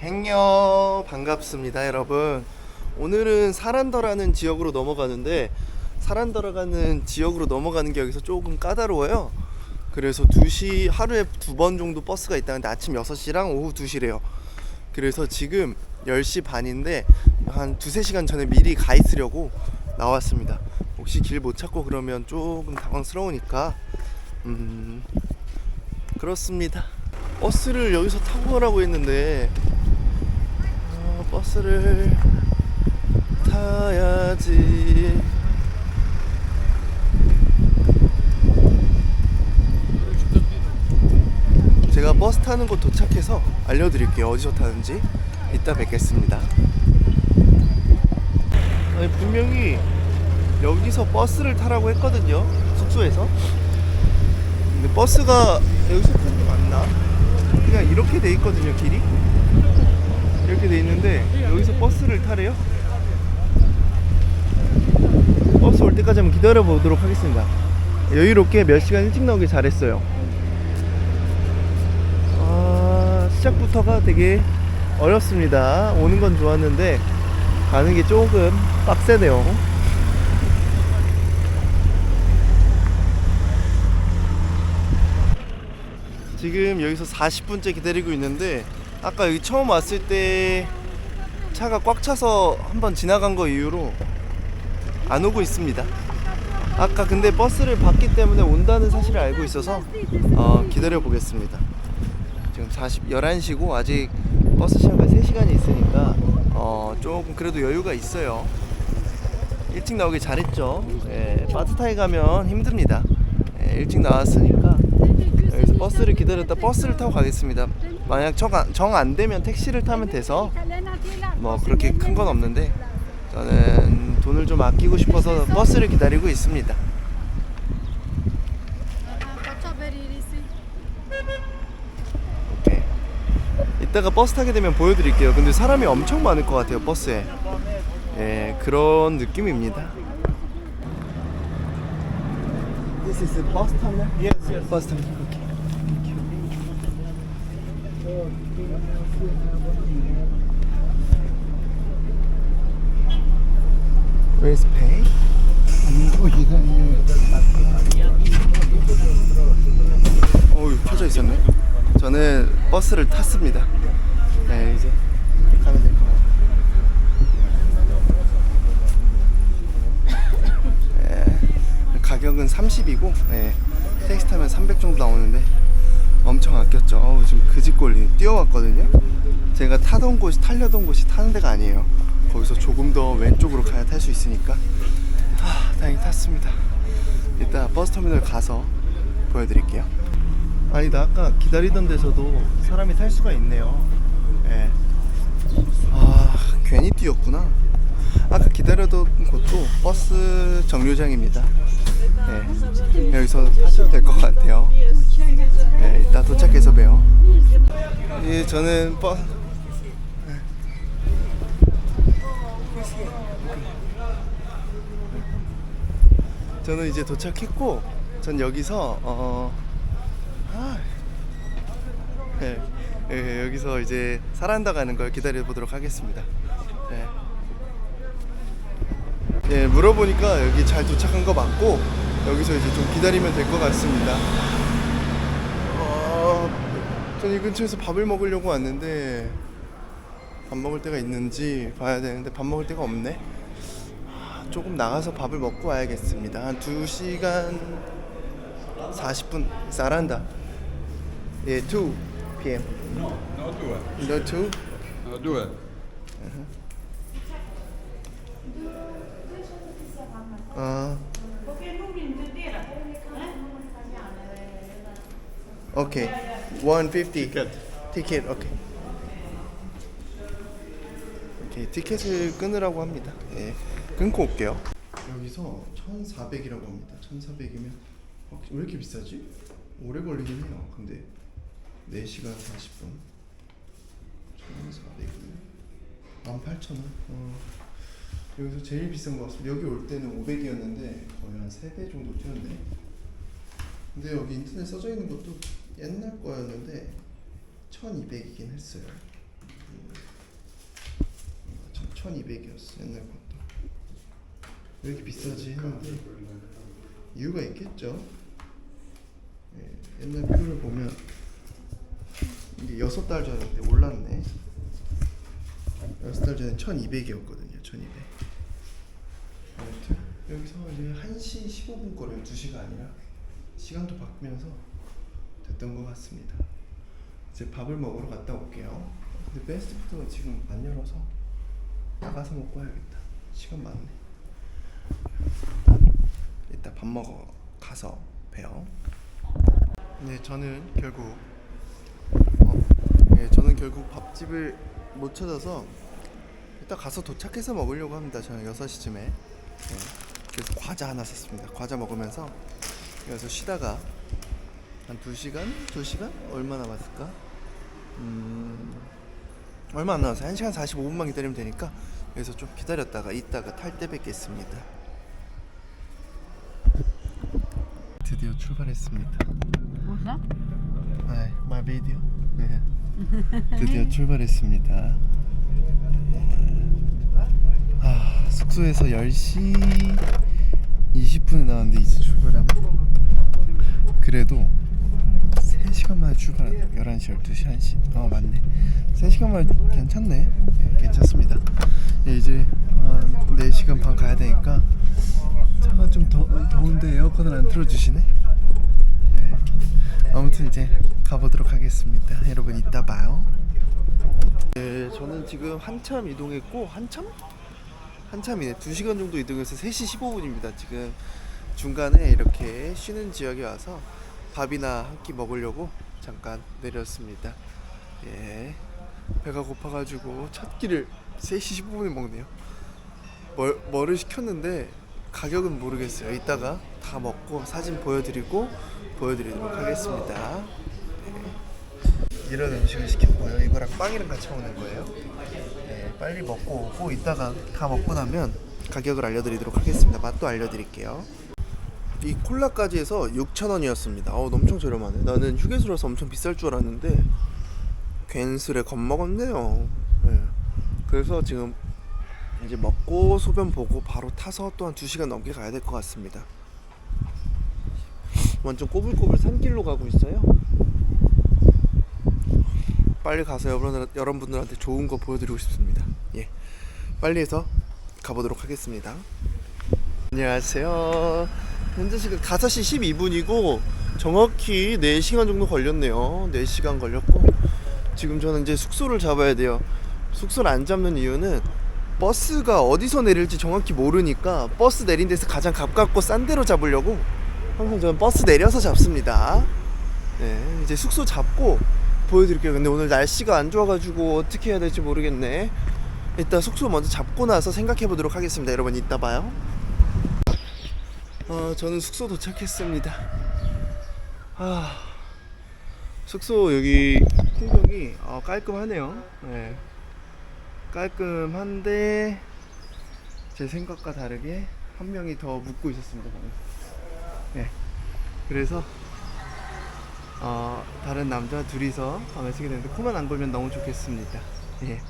행여 반갑습니다 여러분. 오늘은 사란더라는 지역으로 넘어가는데 사란더라 가는 지역으로 넘어가는 게 여기서 조금 까다로워요. 그래서 2시 하루에 두 번 정도 버스가 있다는데 아침 6시랑 오후 2시래요. 그래서 지금 10시 반인데 한 두세 시간 전에 미리 가 있으려고 나왔습니다. 혹시 길 못 찾고 그러면 조금 당황스러우니까 음 그렇습니다. 버스를 여기서 타고 가라고 했는데 어, 버스를 타야지. 제가 버스 타는 곳 도착해서 알려드릴게요. 어디서 타는지. 이따 뵙겠습니다. 아니, 분명히 여기서 버스를 타라고 했거든요. 숙소에서. 근데 버스가 여기서 타는 게 맞나? 그냥 이렇게 돼 있거든요, 길이. 이렇게 돼 있는데 여기서 버스를 타래요. 버스 올 때까지 한번 기다려 보도록 하겠습니다. 여유롭게 몇 시간 일찍 나오길 잘했어요. 아, 시작부터가 되게 어렵습니다. 오는 건 좋았는데 가는 게 조금 빡세네요. 지금 여기서 40분째 기다리고 있는데 아까 여기 처음 왔을 때 차가 꽉 차서 한번 지나간 거 이후로 안 오고 있습니다. 아까 근데 버스를 봤기 때문에 온다는 사실을 알고 있어서 어, 기다려 보겠습니다. 지금 40 11시고 아직 버스 시간가 3시간이 있으니까 어, 조금 그래도 여유가 있어요. 일찍 나오길 잘했죠. 예, 빠트타이 가면 힘듭니다. 예, 일찍 나왔으니까 여기서 버스를 기다렸다 버스를 타고 가겠습니다. 만약 정 안 되면 택시를 타면 돼서 뭐 그렇게 큰 건 없는데 저는 돈을 좀 아끼고 싶어서 버스를 기다리고 있습니다. 이따가 버스 타게 되면 보여드릴게요. 근데 사람이 엄청 많을 것 같아요 버스에. 예 그런 느낌입니다. This is a bus terminal. Yes, yes. Bus terminal. Okay. Where's pay? 어우 켜져 있었네. 저는 버스를 탔습니다. 네 이제 가면 될 것 같아요. 네, 가격은 30이고 네, 택시 타면 300 정도 나오는데 엄청 아꼈죠. 어우 지금 그지꼴리 뛰어왔거든요. 제가 타던 곳이 탈려던 곳이 타는 데가 아니에요. 거기서 조금 더 왼쪽으로 가야 탈 수 있으니까 아, 다행히 탔습니다. 이따 버스 터미널 가서 보여드릴게요. 아니 나 아까 기다리던 데서도 사람이 탈 수가 있네요. 예. 아 괜히 뛰었구나. 아까 기다렸던 곳도 버스 정류장입니다. 예. 여기서 타셔도 될 것 같아요. 예, 이따 도착해서 봬요. 예, 저는 버 저는 이제 도착했고 전 여기서 어 아, 예, 예, 여기서 이제 사란다 가는 걸 기다려 보도록 하겠습니다. 예. 예, 물어보니까 여기 잘 도착한 거 맞고 여기서 이제 좀 기다리면 될 것 같습니다. 어, 전이 근처에서 밥을 먹으려고 왔는데 밥 먹을 데가 있는지 봐야 되는데 밥 먹을 데가 없네. 아, 조금 나가서 밥을 먹고 와야겠습니다. 한 2시간 40분 사란다. 예, 2 p.m. No due. No 2? No due. 아. 오케이. 150. 티켓. 티켓. 오케이. 오케이. 티켓을 끊으라고 합니다. 예. 끊고 올게요. 여기서 1,400이라고 합니다. 1,400이면 어, 왜 이렇게 비싸지? 오래 걸리긴 해요. 근데 4시간 40분. 1,400이면 18,000원. 어. 여기서 제일 비싼 것 같습니다. 여기 올 때는 500이었는데 거의 한 3배 정도 뛰었네. 근데 여기 인터넷 써져 있는 것도 옛날 거였는데 1200이긴 했어요. 1200이었어 옛날 것도 왜 이렇게 비싸지 했는데 이유가 있겠죠 예, 옛날 표를 보면 이게 여섯 달 전인데 올랐네 여섯 달 전에 1200이었거든요 1200 아무튼 여기서 이제 1시 15분 거래요 2시가 아니라 시간도 바뀌면서 됐던 것 같습니다. 이제 밥을 먹으러 갔다 올게요. 근데 베스트푸드가 지금 안 열어서 나가서 먹고 와야겠다. 시간 많네. 이따 밥 먹어 가서 봬요. 네 저는 결국 어, 네, 저는 결국 밥집을 못 찾아서 이따 가서 도착해서 먹으려고 합니다. 저는 6시쯤에. 네, 그래서 과자 하나 샀습니다 과자 먹으면서 여기서 쉬다가 한 2시간? 2시간? 얼마 남았을까? 음... 얼마 안 남았어요 1시간 45분만 기다리면 되니까 여기서 좀 기다렸다가 이따가 탈 때 뵙겠습니다 드디어 출발했습니다 뭐야? 아, my video. 네. 드디어 출발했습니다. 아, 숙소에서 10시 20분에 나왔는데 이제 출발하네. 그래도 3시간 만에 출발한다. 11시, 12시, 1시. 어, 맞네. 3시간 만에 괜찮네. 네, 괜찮습니다. 네, 이제 한 4시간 반 가야 되니까 차가 좀 더, 더운데 에어컨을 안 틀어주시네. 네. 아무튼 이제 가보도록 하겠습니다. 여러분 이따 봐요. 네, 저는 지금 한참 이동했고 한참? 한참이네. 2시간 정도 이동해서 3시 15분입니다. 지금 중간에 이렇게 쉬는 지역에 와서 밥이나 한 끼 먹으려고 잠깐 내렸습니다. 예. 배가 고파가지고 첫 끼를 3시 15분에 먹네요. 뭘, 뭐를 시켰는데 가격은 모르겠어요. 이따가 다 먹고 사진 보여드리고 보여드리도록 하겠습니다. 네. 이런 음식을 시켰고요. 이거랑 빵이랑 같이 먹는 거예요. 네, 빨리 먹고 오고 이따가 다 먹고 나면 가격을 알려드리도록 하겠습니다. 맛도 알려드릴게요. 이 콜라까지 해서 6,000원이었습니다. 어, 엄청 저렴하네. 나는 휴게소라서 엄청 비쌀 줄 알았는데 괜스레 겁먹었네요. 네. 그래서 지금 이제 먹고 소변 보고 바로 타서 또 한 2시간 넘게 가야 될 것 같습니다. 완전 꼬불꼬불 산길로 가고 있어요. 빨리 가서 여러분들, 여러분들한테 좋은 거 보여드리고 싶습니다. 예, 빨리 해서 가보도록 하겠습니다. 안녕하세요. 현재 시간 5시 12분이고 정확히 4시간 정도 걸렸네요. 4시간 걸렸고 지금 저는 이제 숙소를 잡아야 돼요. 숙소를 안 잡는 이유는 버스가 어디서 내릴지 정확히 모르니까 버스 내린 데서 가장 가깝고 싼 데로 잡으려고 항상 저는 버스 내려서 잡습니다. 네, 이제 숙소 잡고 보여드릴게요. 근데 오늘 날씨가 안 좋아가지고 어떻게 해야 될지 모르겠네. 일단 숙소 먼저 잡고 나서 생각해 보도록 하겠습니다. 여러분 이따 봐요. 어, 저는 숙소 도착했습니다. 아, 숙소 여기 풍경이 어, 깔끔하네요. 네. 깔끔한데 제 생각과 다르게 한 명이 더 묵고 있었습니다. 방금. 네. 그래서 어, 다른 남자 둘이서 밤에 쓰게 되는데 코만 안 걸면 너무 좋겠습니다. 예.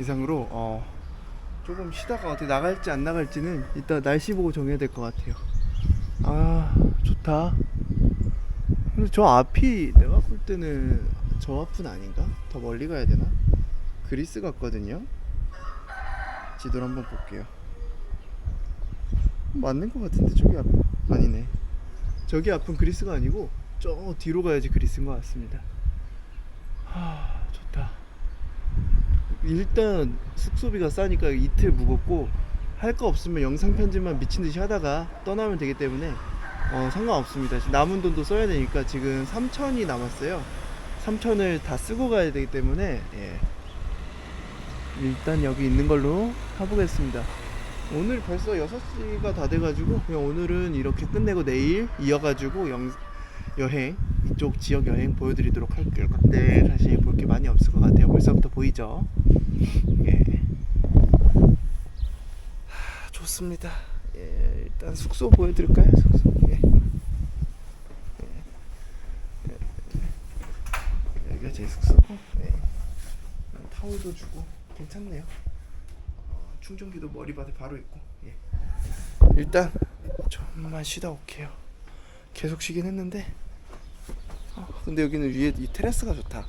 이상으로 어, 조금 쉬다가 어떻게 나갈지 안 나갈지는 이따 날씨 보고 정해야 될 것 같아요. 아 좋다. 근데 저 앞이 내가 볼 때는 저 앞은 아닌가? 더 멀리 가야 되나? 그리스 같거든요. 지도를 한번 볼게요. 맞는 것 같은데 저기 앞 아니네. 저기 앞은 그리스가 아니고 저 뒤로 가야지 그리스인 것 같습니다. 하 좋다. 일단 숙소비가 싸니까 이틀 묵었고 할 거 없으면 영상 편집만 미친 듯이 하다가 떠나면 되기 때문에 어, 상관없습니다. 남은 돈도 써야 되니까 지금 3천이 남았어요. 3천을 다 쓰고 가야 되기 때문에 예. 일단 여기 있는 걸로 가보겠습니다. 오늘 벌써 6시가 다 돼가지고 그냥 오늘은 이렇게 끝내고 내일 이어가지고 영, 여행 이쪽 지역 여행 보여드리도록 할게요. 근데 사실 볼 게 많이 없을 것 같아요. 벌써부터 보이죠? 예. 하, 좋습니다. 예, 일단 숙소 보여드릴까요? 숙소. 예. 예. 예. 여기가 제 숙소고. 네. 타올도 주고 괜찮네요. 어, 충전기도 머리맡에 바로 있고. 예. 일단 좀만 쉬다 올게요. 계속 쉬긴 했는데. 아, 근데 여기는 위에 이 테라스가 좋다.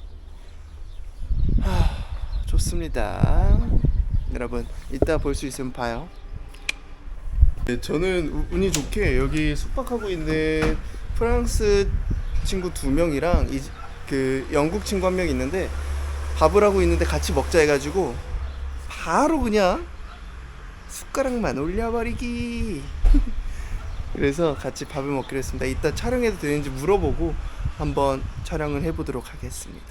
하, 좋습니다. 여러분 이따 볼 수 있으면 봐요. 네, 저는 우- 운이 좋게 여기 숙박하고 있는 프랑스 친구 두 명이랑 이, 그 영국 친구 한 명 있는데 밥을 하고 있는데 같이 먹자 해가지고 바로 그냥 숟가락만 올려버리기. 그래서 같이 밥을 먹기로 했습니다. 이따 촬영해도 되는지 물어보고 한번 촬영을 해보도록 하겠습니다.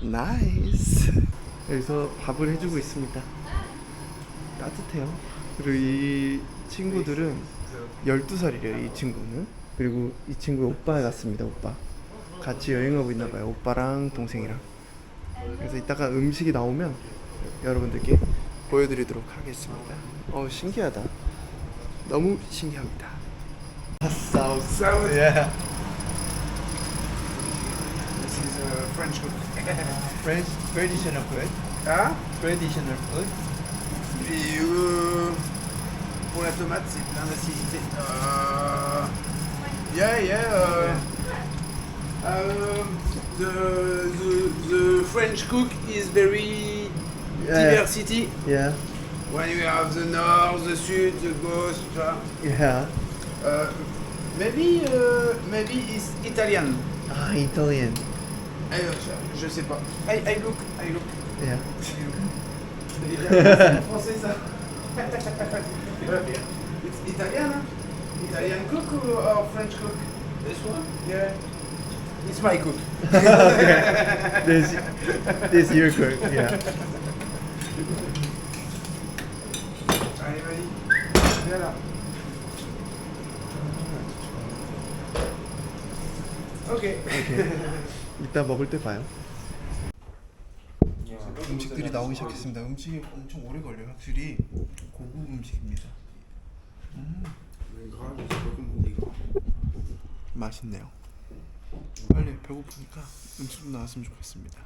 나이스. 여기서 밥을 해주고 있습니다. 따뜻해요. 그리고 이 친구들은 12살이래요, 이 친구는. 그리고 이 친구 오빠 같습니다, 오빠. 같이 여행하고 있나 봐요, 오빠랑 동생이랑. 그래서 이따가 음식이 나오면 여러분들께 보여드리도록 하겠습니다. 어, 신기하다. 너무 신기합니다. 사우스. South. Yeah. French cook. French traditional food. Ah Traditional food. Et euh, pour la tomate, c'est plein d'acidité. Euh, yeah, yeah. Uh, um, the, the, the French cook is very diversity. Yeah. When you have the north, the sud, the vois. Yeah. Uh, maybe, uh, maybe it's Italian. Ah, Italian. Eh, je, je sais pas. I, I look, I look. Yeah. C'est français ça It's Italian huh? Italian cook or, or French cook? This one? Yeah. It's my cook. this, this your cook. Yeah. Allez, vas-y. Viens là. Ok. 이따 먹을 때 봐요. 음식들이 나오기 시작했습니다. 음식이 엄청 오래 걸려요. 확실히 고급 음식입니다. 음. 맛있네요. 빨리 배고프니까 음식 좀 나왔으면 좋겠습니다.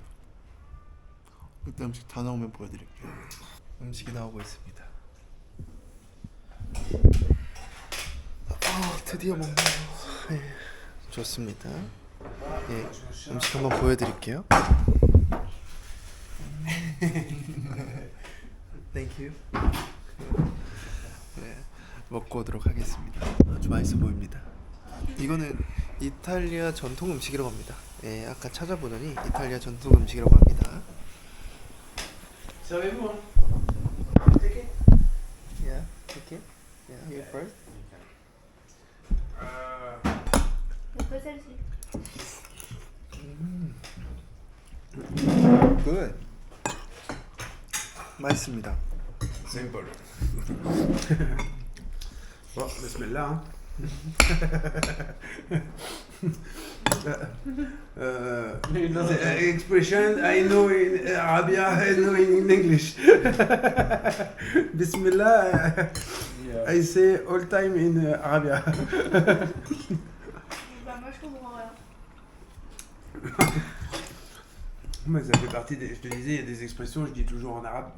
이따 음식 다 나오면 보여드릴게요. 음식이 나오고 있습니다. 아 드디어 먹네요. 예, 좋습니다. 예, 음식 한번 보여드릴게요. Thank you. 네, 먹고 오도록 하겠습니다. 아주 맛있어 보입니다. 이거는 이탈리아 전통 음식이라고 합니다. 예, 아까 찾아보더니 이탈리아 전통 음식이라고 합니다. Servez-vous hein Yeah, okay. Yeah, you first. Después Good. 맛있습니다. Simple. bon, bismillah. Hein. uh, the expression I know in Arabia, I know in English. Bismillah, I say all time in uh, Mais ça fait partie des. Je te disais, il y a des expressions, je dis toujours en arabe.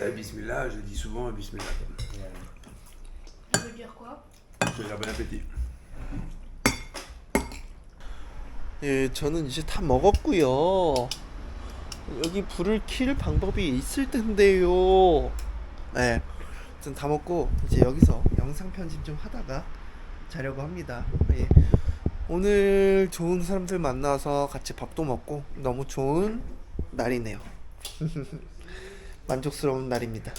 Euh, bismillah, je dis souvent bismillah. Ça veut dire quoi Je veux dire bon appétit. 예, 저는 이제 다 먹었고요. 여기 불을 킬 방법이 있을 텐데요. 네, 전다 먹고 이제 여기서 영상 편집 좀 하다가 자려고 합니다. 예. 오늘 좋은 사람들 만나서 같이 밥도 먹고 너무 좋은 날이네요. 만족스러운 날입니다.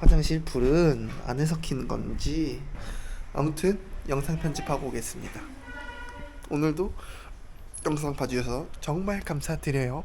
화장실 불은 안에서 켜는 건지 아무튼 영상 편집하고 오겠습니다. 오늘도 영상 봐주셔서 정말 감사드려요.